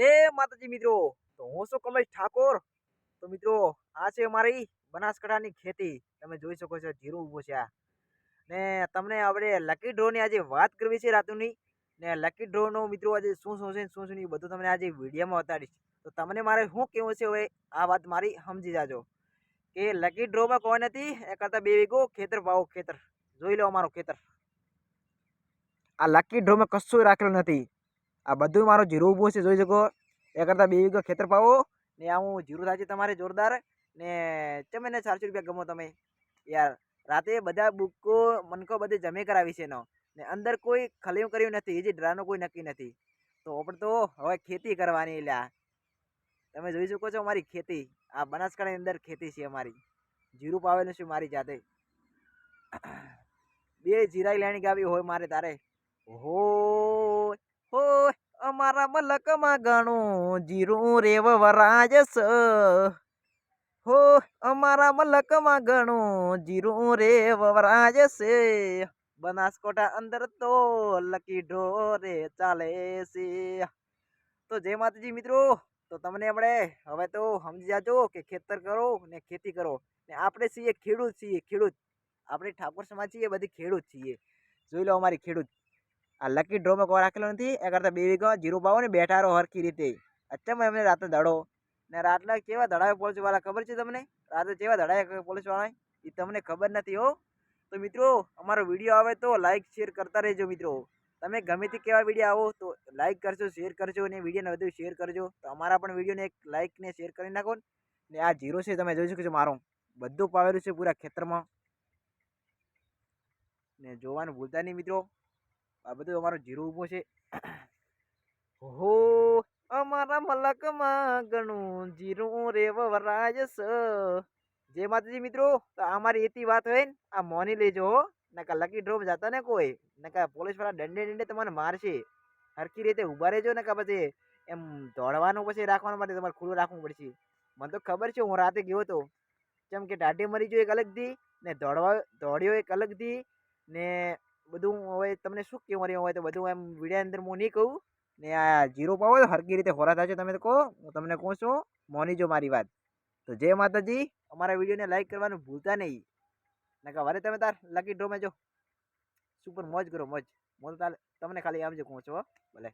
જય માતાજી મિત્રો, તો હું છું કમલેશ ઠાકોર? તો મિત્રો, આ છે અમારી બનાસકાંઠાની ખેતી. તમે જોઈ શકો છો, જીરું ઊભું છે ને તમને આપણે લકી ડ્રોની આજે વાત કરવી છે રાતુની. ને લકી ડ્રોનો મિત્રો આજે શું શું છે શું શું એ બધું તમને આજે વિડીયોમાં બતાડીશ. તો તમને મારે શું કહેવું છે હવે, આ વાત મારી સમજી જાજો. કે લકી ડ્રોમાં કોઈ નથી એ કરતાં બે વીઘો ખેતર પાવો ખેતર. જોઈ લો અમારું ખેતર. આ લકી ડ્રોમાં કશું રાખેલું નથી. આ બધું મારો જીરું ઊભું છે, જોઈ શકો. એ કરતાં બે વીઘો ખેતર પાવો ને હું જીરું થાય તમારે જોરદાર ને ચમે ને ચારસો રૂપિયા ગમો તમે. યાર, રાતે બધા બુકો મનકો બધી જમે કરાવી છે એનો. ને અંદર કોઈ ખલીમ કર્યું નથી, હજી ડ્રાનો કોઈ નક્કી નથી. તો આપણે તો હવે ખેતી કરવાની લ્યા. તમે જોઈ શકો છો અમારી ખેતી. આ બનાસકાંઠાની અંદર ખેતી છે અમારી. જીરું પાવેલું છે મારી જાતે. બે જીરાઈ લેણી ગાવી હોય મારે તારે. હો અમારા મલકમાં ઘણું જીરું રેવ વરાજ સ. હો, અમારા મલકમાં ઘણું જીરું રેવ વરાજ છે બનાસકોટા અંદર તો લકી ઢોરે ચાલે છે. તો જય માતાજી મિત્રો, તો તમને આપણે હવે તો સમજી જાજો કે ખેતર કરો ને ખેતી કરો. ને આપણે છીએ ખેડૂત છીએ, ખેડૂત. આપણે ઠાકોર સમાજ છીએ બધી ખેડૂત છીએ. જોઈ લો અમારી ખેડૂત. આ લકી ડ્રોમાં કોઈ રાખેલો નથી? એ કરતાં બે વીઘો, જીરો પાવો ને બેઠા રહો હરખી રીતે. અચ્છા એમને રાતે દડો. ને રાતના કેવા દડાવે પોલીસવાળા ખબર છે તમને? રાતે કેવા દડાવે પોલીસવાળા એ તમને ખબર નથી હો. તો મિત્રો, અમારો વીડિયો આવે તો લાઇક શેર કરતા રહેજો મિત્રો. તમે ગમે તે કેવા વીડિયો આવો તો લાઇક કરજો શેર કરજો અને વિડીયોને વધુ શેર કરજો. તો અમારા પણ વિડીયોને એક લાઈક ને શેર કરી નાખો ને. આ જીરો છે તમે જોઈ શકો છો મારું. બધું પાવેલું છે પૂરા ખેતરમાં. ને જોવાનું ભૂલતા નહીં મિત્રો. આ બધું અમારો જીરું ઊભો છે. હો અમારા મલકમાં ઘણું જીરું રેવ વરાજ સ. જે માતાજી મિત્રો, તો અમારી એતી વાત હોય ને, આ મોની લેજો હો. નકા લકી ડ્રોપ જતા ને કોઈ. નકા પોલીસવાળા દંડે દંડે તમને મારશે. હરખી રીતે ઊભા રહેજો નકા પછી એમ દોડવાનું પછી રાખવાનું માટે તમારે ખુલ્લું રાખવું પડશે. મને તો ખબર છે, હું રાતે ગયો હતો જેમ કે ટાટી મરી ગયો એક અલગથી ને દોડવા, દોડ્યો એક અલગથી ને બધું હવે તમને શું કેવું રહ્યું હોય તો બધું એમ વીડિયો અંદર હું નહીં કહું. ને આ જીરો પાવો હરકી રીતે હોરા થાય છે, તમે કહો. હું તમને કહું છું મોની જો મારી વાત. તો જય માતાજી. અમારા વિડીયોને લાઈક કરવાનું ભૂલતા નહીં. નકા વરે તમે તાર લકી ડ્રોમાં જો. સુપર મોજ કરો, મોજ. મોજ તાર તમને ખાલી આમ જ કહું છું ભલે.